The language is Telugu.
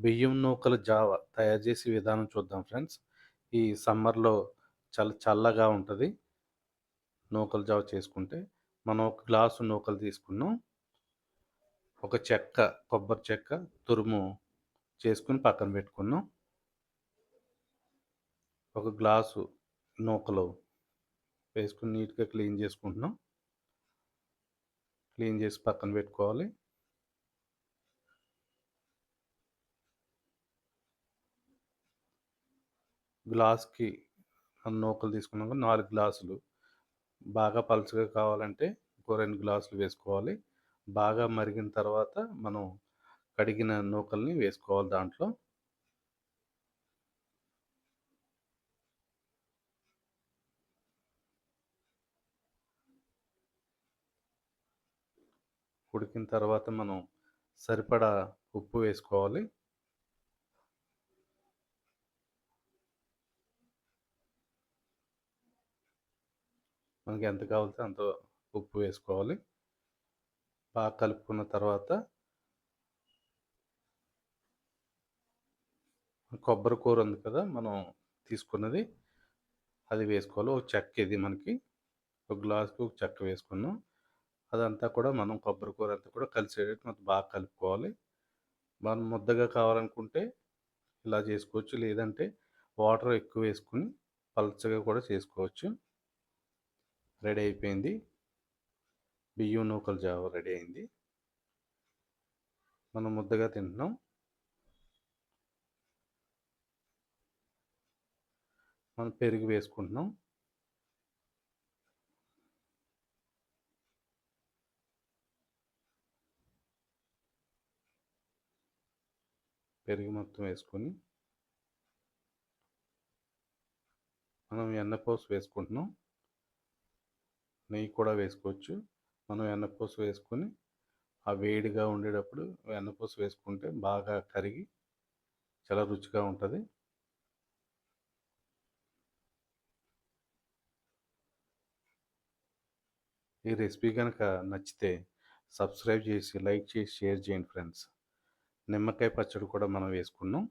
బియ్యం నూకల జావ తయారు చేసే విధానం చూద్దాం ఫ్రెండ్స్. ఈ సమ్మర్లో చల్ల చల్లగా ఉంటుంది. నూకల జావ చేసుకుంటే మనం ఒక గ్లాసు నూకలు తీసుకున్నాం. ఒక చెక్క కొబ్బరి చెక్క తురుము చేసుకుని పక్కన పెట్టుకున్నాం. ఒక గ్లాసు నూకలు వేసుకుని నీట్గా క్లీన్ చేసుకుంటున్నాం. క్లీన్ చేసి పక్కన పెట్టుకోవాలి. గ్లాస్కి నూకలు తీసుకున్నాక నాలుగు గ్లాసులు. బాగా పలుచగా కావాలంటే ఇంకో రెండు గ్లాసులు వేసుకోవాలి. బాగా మరిగిన తర్వాత మనం కడిగిన నూకల్ని వేసుకోవాలి దాంట్లో. ఉడికిన తర్వాత మనం సరిపడా ఉప్పు వేసుకోవాలి. మనకి ఎంత కావాలితే అంత ఉప్పు వేసుకోవాలి. బాగా కలుపుకున్న తర్వాత కొబ్బరి కూర ఉంది కదా మనం తీసుకున్నది అది వేసుకోవాలి. ఒక చెక్క ఇది మనకి ఒక గ్లాస్కి ఒక చెక్క వేసుకున్నాం. అదంతా కూడా మనం కొబ్బరి కూర అంతా కూడా కలిసేటట్టు మనం బాగా కలుపుకోవాలి. మనం ముద్దగా కావాలనుకుంటే ఇలా చేసుకోవచ్చు. లేదంటే వాటర్ ఎక్కువ వేసుకుని పలచగా కూడా చేసుకోవచ్చు. రెడీ అయిపోయింది. బియ్యం నూకల జావ రెడీ అయింది. మనం ముద్దగా తింటున్నాం. మనం పెరుగు వేసుకుంటున్నాం. పెరుగు మొత్తం వేసుకొని మనం ఎన్నపోసు వేసుకుంటున్నాం. నెయ్యి కూడా వేసుకోవచ్చు. మనం వెన్నపూస వేసుకొని ఆ వేడిగా ఉండేటప్పుడు వెన్నపూస వేసుకుంటే బాగా కరిగి చాలా రుచిగా ఉంటుంది. ఈ రెసిపీ కనుక నచ్చితే సబ్స్క్రైబ్ చేసి లైక్ చేసి షేర్ చేయండి ఫ్రెండ్స్. నిమ్మకాయ పచ్చడి కూడా మనం వేసుకున్నాం.